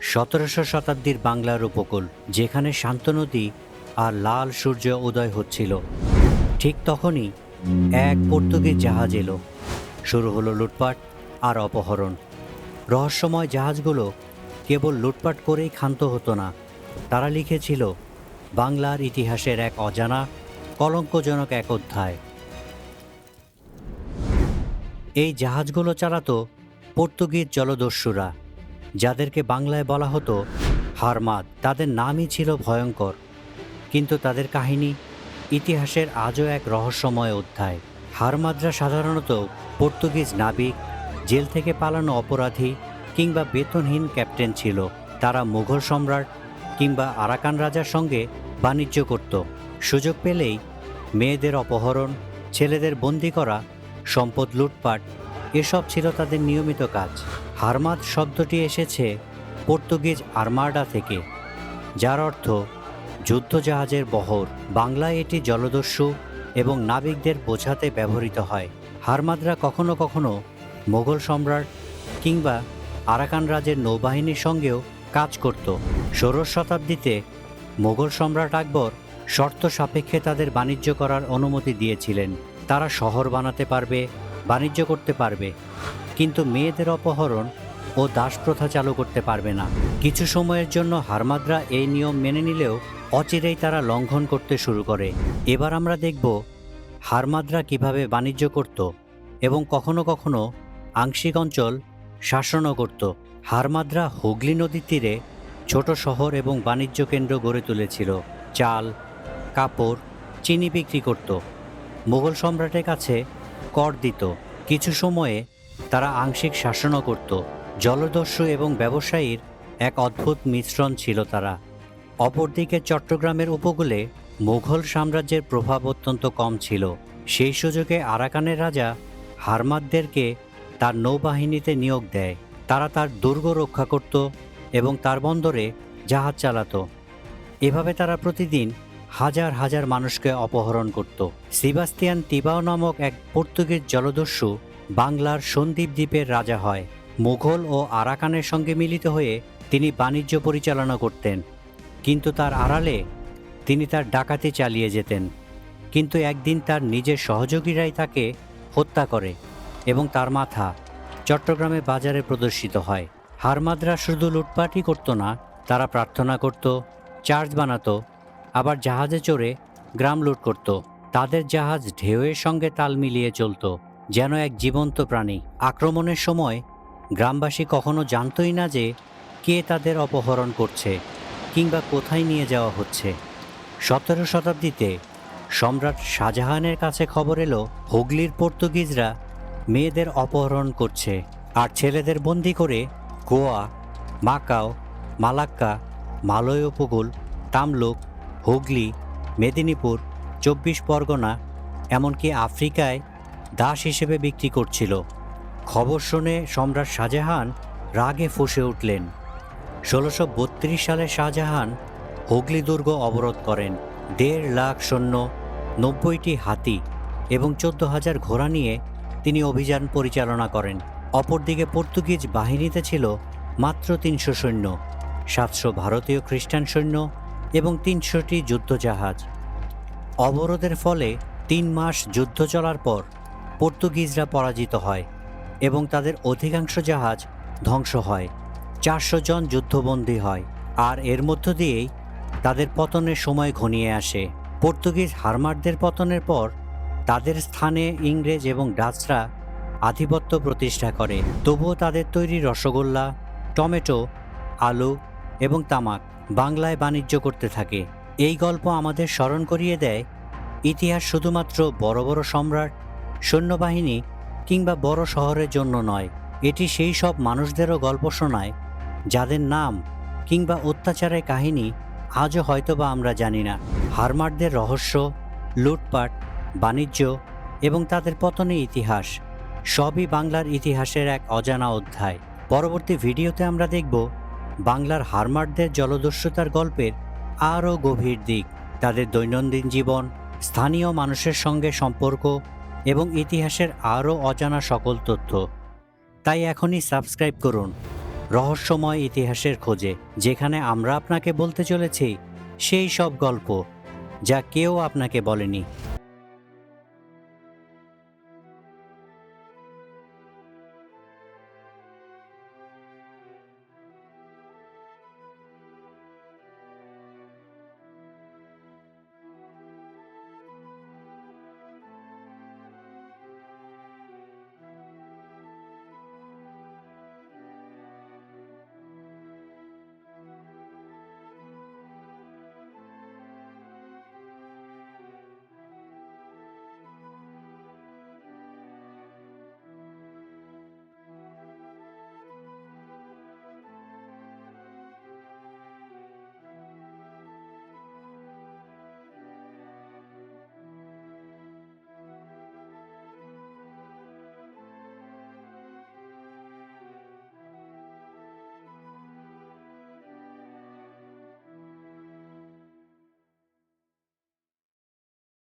সতেরোশো শতাব্দীর বাংলার উপকূল, যেখানে শান্ত নদী আর লাল সূর্য উদয় হচ্ছিল। ঠিক তখনই এক পর্তুগিজ জাহাজ এলো। শুরু হলো লুটপাট আর অপহরণ। রহস্যময় জাহাজগুলো কেবল লুটপাট করেই ক্ষান্ত হতো না। তারা লিখেছিল, বাংলার ইতিহাসের এক অজানা, কলঙ্কজনক এক অধ্যায়। এই জাহাজগুলো চালাতো পর্তুগিজ জলদস্যুরা। যাদেরকে বাংলায় বলা হতো হারমাদ, তাদের নামই ছিল ভয়ঙ্কর। কিন্তু তাদের কাহিনী ইতিহাসের আজও এক রহস্যময় অধ্যায়। হারমাদরা সাধারণত পর্তুগিজ নাবিক, জেল থেকে পালানো অপরাধী কিংবা বেতনহীন ক্যাপ্টেন ছিল। তারা মুঘল সম্রাট কিংবা আরাকান রাজার সঙ্গে বাণিজ্য করত। সুযোগ পেলেই মেয়েদের অপহরণ, ছেলেদের বন্দি করা, সম্পদ লুটপাট এসব ছিল তাদের নিয়মিত কাজ। হারমাদ শব্দটি এসেছে পর্তুগিজ আর্মাডা থেকে, যার অর্থ যুদ্ধজাহাজের বহর। বাংলায় এটি জলদস্যু এবং নাবিকদের বোঝাতে ব্যবহৃত হয়। হারমাদরা কখনো কখনো মোগল সম্রাট কিংবা আরাকান রাজের নৌবাহিনীর সঙ্গেও কাজ করত। ষোড়শ শতাব্দীতে মোগল সম্রাট আকবর শর্ত সাপেক্ষে তাদের বাণিজ্য করার অনুমতি দিয়েছিলেন। তারা শহর বানাতে পারবে বাণিজ্য করতে পারবে, কিন্তু মেয়েদের অপহরণ ও দাসপ্রথা চালু করতে পারবে না। কিছু সময়ের জন্য হারমাদরা এই নিয়ম মেনে নিলেও অচিরেই তারা লঙ্ঘন করতে শুরু করে। এবার আমরা দেখব হারমাদরা কীভাবে বাণিজ্য করত এবং কখনো কখনো আংশিক অঞ্চল শাসনও করত। হারমাদরা হুগলি নদীর তীরে ছোট শহর এবং বাণিজ্য কেন্দ্র গড়ে তুলেছিল। চাল, কাপড়, চিনি বিক্রি করত। মুঘল সম্রাটের কাছে কর দিত। কিছু সময়ে তারা আংশিক শাসনও করত। জলদস্যু এবং ব্যবসায়ীর এক অদ্ভুত মিশ্রণ ছিল তারা। অপরদিকে চট্টগ্রামের উপকূলে মুঘল সাম্রাজ্যের প্রভাব অত্যন্ত কম ছিল। সেই সুযোগে আরাকানের রাজা হারমাদদেরকে তার নৌবাহিনীতে নিয়োগ দেয়। তারা তার দুর্গ রক্ষা করত এবং তার বন্দরে জাহাজ চালাত। এভাবে তারা প্রতিদিন হাজার হাজার মানুষকে অপহরণ করত। সিবাস্তিয়ান তিবাও নামক এক পর্তুগিজ জলদস্যু বাংলার সন্দ্বীপ দ্বীপের রাজা হয়। মুঘল ও আরাকানের সঙ্গে মিলিত হয়ে তিনি বাণিজ্য পরিচালনা করতেন। কিন্তু তার আড়ালে তিনি তার ডাকাতি চালিয়ে যেতেন। কিন্তু একদিন তার নিজের সহযোগীরাই তাকে হত্যা করে এবং তার মাথা চট্টগ্রামে বাজারে প্রদর্শিত হয়। হারমাদরা শুধু লুটপাটই করতো না, তারা প্রার্থনা করত চার্জ বানাতো আবার জাহাজে চড়ে গ্রাম লুট করত। তাদের জাহাজ ঢেউয়ের সঙ্গে তাল মিলিয়ে চলতো, যেন এক জীবন্ত প্রাণী। আক্রমণের সময় গ্রামবাসী কখনো জানতই না যে কে তাদের অপহরণ করছে কিংবা কোথায় নিয়ে যাওয়া হচ্ছে। সতেরো শতাব্দীতে সম্রাট শাহজাহানের কাছে খবর এলো, হুগলির পর্তুগিজরা মেয়েদের অপহরণ করছে আর ছেলেদের বন্দি করে গোয়া, মাকাও, মালাক্কা, মালয় উপকূল, তামলুক হুগলি, মেদিনীপুর, চব্বিশ পরগনা, এমনকি আফ্রিকায় দাস হিসেবে বিক্রি করছিল। খবর শুনে সম্রাট শাহজাহান রাগে ফুঁসে উঠলেন। ষোলোশো সালে শাহজাহান হুগলি দুর্গ অবরোধ করেন। দেড় লাখ সৈন্য, নব্বইটি হাতি এবং চোদ্দ হাজার ঘোড়া নিয়ে তিনি অভিযান পরিচালনা করেন। অপরদিকে পর্তুগিজ বাহিনীতে ছিল মাত্র তিনশো সৈন্য, সাতশো ভারতীয় খ্রিস্টান সৈন্য এবং তিনশোটি যুদ্ধজাহাজ। অবরোধের ফলে তিন মাস যুদ্ধ চলার পর পর্তুগিজরা পরাজিত হয় এবং তাদের অধিকাংশ জাহাজ ধ্বংস হয়। চারশো জন যুদ্ধবন্দী হয় আর এর মধ্য দিয়েই তাদের পতনের সময় ঘনিয়ে আসে। পর্তুগিজ হারমারদের পতনের পর তাদের স্থানে ইংরেজ এবং ডাচরা আধিপত্য প্রতিষ্ঠা করে। তবুও তাদের তৈরি রসগোল্লা, টমেটো, আলু এবং তামাক। বাংলায় বাণিজ্য করতে থাকে। এই গল্প আমাদের স্মরণ করিয়ে দেয় ইতিহাস শুধুমাত্র বড় বড় সম্রাট, সৈন্যবাহিনী কিংবা বড় শহরের জন্য নয়। এটি সেই সব মানুষদেরও গল্প শোনায়, যাদের নাম কিংবা অত্যাচারের কাহিনী আজও হয়তোবা আমরা জানি না। হারমারদের রহস্য, লুটপাট, বাণিজ্য এবং তাদের পতনের ইতিহাস সবই বাংলার ইতিহাসের এক অজানা অধ্যায়। পরবর্তী ভিডিওতে আমরা দেখব বাংলার হারমারদের জলদস্যুতার গল্পের আরও গভীর দিক, তাদের দৈনন্দিন জীবন, স্থানীয় মানুষের সঙ্গে সম্পর্ক এবং ইতিহাসের আরও অজানা সকল তথ্য। তাই এখনই সাবস্ক্রাইব করুন রহস্যময় ইতিহাসের খোঁজে, যেখানে আমরা আপনাকে বলতে চলেছি সেই সব গল্প যা কেউ আপনাকে বলেনি।